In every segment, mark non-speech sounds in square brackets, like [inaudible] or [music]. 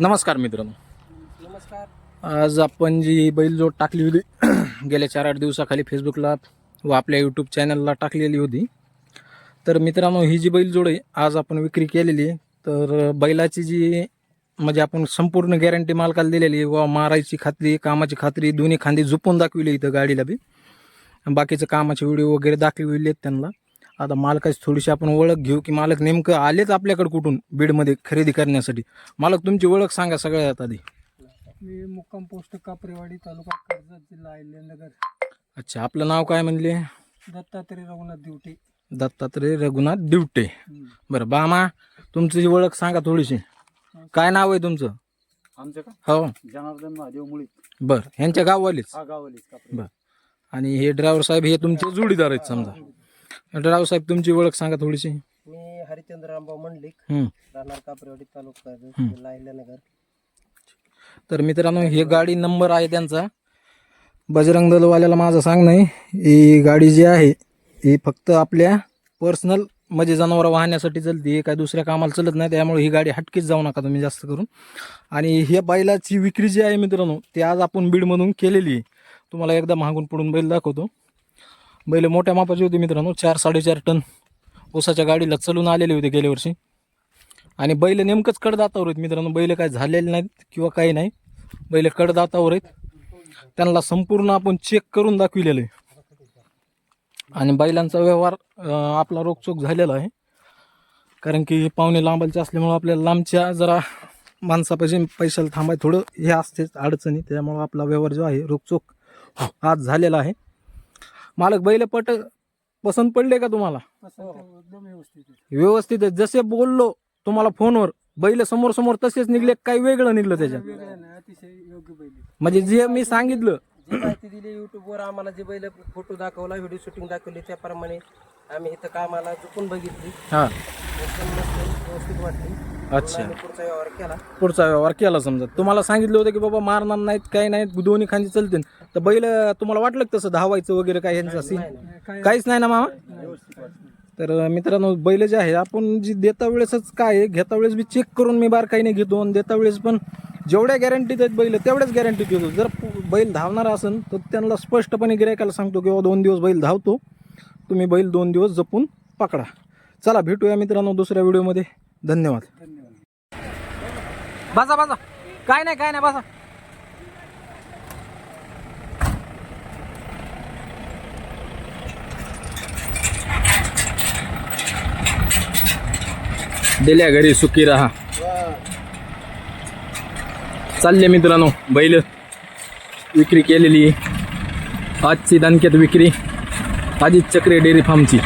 नमस्कार मित्रांनो. नमस्कार आज आपण जी बैलजोड टाकली होती [clears throat] गेल्या चार आठ दिवसाखाली फेसबुकला व आपल्या यूट्यूब चॅनलला टाकलेली होती. तर मित्रांनो ही जी बैलजोड आहे आज आपण विक्री केलेली आहे. तर बैलाची जी म्हणजे आपण संपूर्ण गॅरंटी मालकाला दिलेली आहे व मारायची खात्री कामाची खात्री दोन्ही खांदी झुपून दाखविली इथं गाडीला बी. बाकीचं कामाचे व्हिडिओ वगैरे दाखविले आहेत त्यांना. आता मालकाची थोडीशी आपण ओळख घेऊ की मालक नेमकं आलेच आपल्याकडे कुठून बीडमध्ये खरेदी करण्यासाठी? मालक तुमची ओळख सांगा सगळ्यात आधी. मी मुक्काम पोस्ट कापरेवाडी तालुका कर्जत जिल्हा अहिल्यानगर. अच्छा आपलं नाव काय म्हणले? दत्तात्रय रघुनाथ दिवटे. दत्तात्रय रघुनाथ दिवटे. बरं बामा तुमची ओळख सांगा थोडीशी. काय नाव आहे तुमचं? आमचं का? हो. जनार्दन महादेव मुळी बरं ह्यांच्या गाववालीच? हा कापरे बरं. आणि हे ड्रायव्हर साहेब हे तुमचे जोडीदार आहेत समजा. ड्रायव्हर साहेब तुमची ओळख सांगा थोडीशी. मी हरिचंद्र रामभाऊ मंडलिक. राहणार कापरेवाडी तालुका कर्जत. जिल्हा अहिल्यानगर. तर मित्रांनो हे गाडी नंबर आहे त्यांचा. बजरंग दलवाल्याला माझं सांगणं आहे ही गाडी जी आहे ही फक्त आपल्या पर्सनल म्हणजे जनावरं वाहण्यासाठी चालते. ही काय दुसऱ्या कामाला चालत नाही त्यामुळे ही गाडी हटकीच जाऊ नका तुम्ही जास्त करून. आणि ह्या बैलाची विक्री जी आहे मित्रांनो ती आज आपण बीडमधून केलेली आहे. तुम्हाला एकदा मागून पुढून बैल दाखवतो. बैल मोठ्या मापाची होती मित्रांनो. चार साडेचार टन ऊसाच्या गाडीला चलून आलेले होते गेल्या वर्षी. आणि बैल नेमकंच कडदातावर आहेत मित्रांनो. बैल काय झालेले नाहीत किंवा काही नाही. बैल कडदातावर आहेत. त्यांना संपूर्ण आपण चेक करून दाखविलेलं आहे. आणि बैलांचा व्यवहार आपला रोखचोक झालेला आहे. कारण की पाहुणे लांबालचे असल्यामुळं आपल्याला लांबच्या जरा माणसापाशी पैशाला थांबाय थोडं हे असतेच अडचणी. त्यामुळं आपला व्यवहार जो आहे रोखचोक आज झालेला आहे. मालक बैल पट पसंत पडले का तुम्हाला? एकदम व्यवस्थित आहे. व्यवस्थित आहे. जसे बोललो तुम्हाला फोनवर बैल समोर समोर तसेच निघले काही वेगळं निघलं त्याच्यात. वेगळं नाही अतिशय योग्य बैल आहे. म्हणजे जे मी सांगितलं. जी माहिती दिली युट्यूबवर आम्हाला जे बैल फोटो दाखवला व्हिडिओ शूटिंग दाखवली त्याप्रमाणे आम्ही इथं कामाला चुकून बघितली. हा. व्यवस्थित वाटली अच्छा पुढचा व्यवहार केला. पुढचा व्यवहार केला समजा. तुम्हाला सांगितलं होतं की बाबा मारणार नाहीत काही नाहीत दोन्ही खांदी चालतील. तर बैल तुम्हाला वाटलं का तसं धावायचं वगैरे काय यांचं सीन काहीच नाही ना मामा? तर मित्रांनो बैल जे आहे आपण जी देता वेळेसच काय घेता वेळेस बी चेक करून मी बार काही नाही घेतो आणि देता वेळेस पण जेवढ्या गॅरंटीत आहेत बैल तेवढ्याच गॅरंटीत देतो जर बैल धावणार असेल तर त्यांना स्पष्टपणे गिरायकाला सांगतो की बाबा दोन दिवस बैल धावतो. तुम्ही बैल दोन दिवस जपून पकडा. चला भेटूया मित्रांनो दुसऱ्या व्हिडिओमध्ये. धन्यवाद. बसा बसा काय नाही काय नाही बसा दिल्या घरी सुखी राहा. चालले मित्रांनो बैल. विक्री केलेली आजची दणक्यात विक्री. अजित चक्रे डेअरी फार्मची.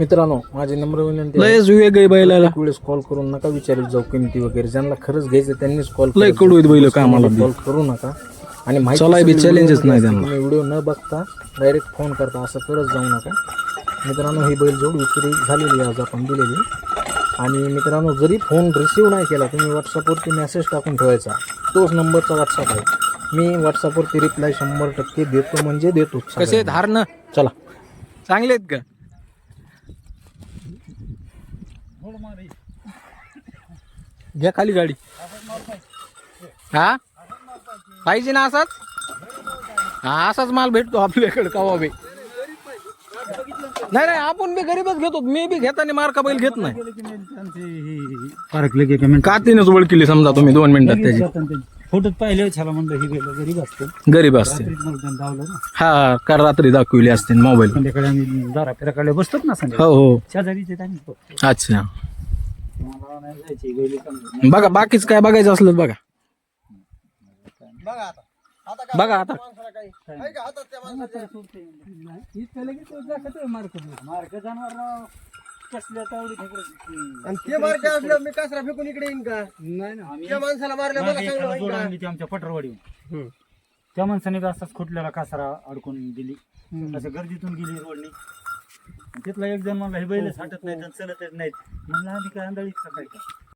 मित्रांनो माझी नम्र विनंती आहे. लयच विवेक आहे बैलाला. एक वेळेस कॉल करून नका विचारित जाऊ किमती वगैरे. ज्यांना खरंच घ्यायचं त्यांनीच कॉल लय कडू आहेत बैल कामाला बी. कॉल करू नका. आणि माहिती बी व्हिडिओमध्ये नाही. त्यांना. तुम्ही व्हिडिओ न बघता डायरेक्ट फोन करता असं करत जाऊ नका. मित्रांनो ही बैलजोड विक्री झालेली आहे आज आपण दिलेली. आणि मित्रांनो जरी फोन रिसीव्ह नाही केला तुम्ही व्हॉट्सअपवरती मेसेज टाकून ठेवायचा. तोच नंबरचा व्हॉट्सअप आहे. मी व्हॉट्सअपवरती रिप्लाय शंभर टक्के देतो म्हणजे देतो कसे धारणं चला. चांगले आहेत का? घ्या खाली गाडी. हा? पाहिजे ना असाच? हा असाच माल भेटतो आपल्याकडे कवा बी. नाही नाही आपण बी गरीबच घेतो. मी बी घेताना मार्का बैल घेत नाही. कातीनच ओळखली समजा तुम्ही दोन मिनिटात त्याची. फोटोत पाहिले छाला म्हणलं ही गेलं गरीब असते. गरीब असते. धावलं ना. हा काल रात्री दाखवली असते मोबाईल. संध्याकाळी आम्ही दारा फिराकडे बसतात ना संध्याकाळी. हो हो. शेजारीचे. अच्छा. मला नाही जायची गेली का बघा बाकीच काय बघायचं असलं तर बघा. बघा आता. आता काय बघा आता. माणसाला काही आहे का? हातात त्या माणसाच्या? मार्ग जनावर कसल्या तावडी ठेकरत आणि ते मार्ग असलं मी कासरा फेकून इकडे येईन का? नाही ना. आम्ही त्या माणसाला मारलं मला चांगलं एखादा होईन जोड का? आणली ती आमच्या पटरवाडी. त्या माणसाने असाच खुटलेला कासारा अडकून दिली. असं गर्दीतून गेली रोडनी. तिथला एक जण म्हणला हे बैल साठत नाहीत आणि चलतच नाहीत. म्हणलं आम्ही काय आंधळीच काय? का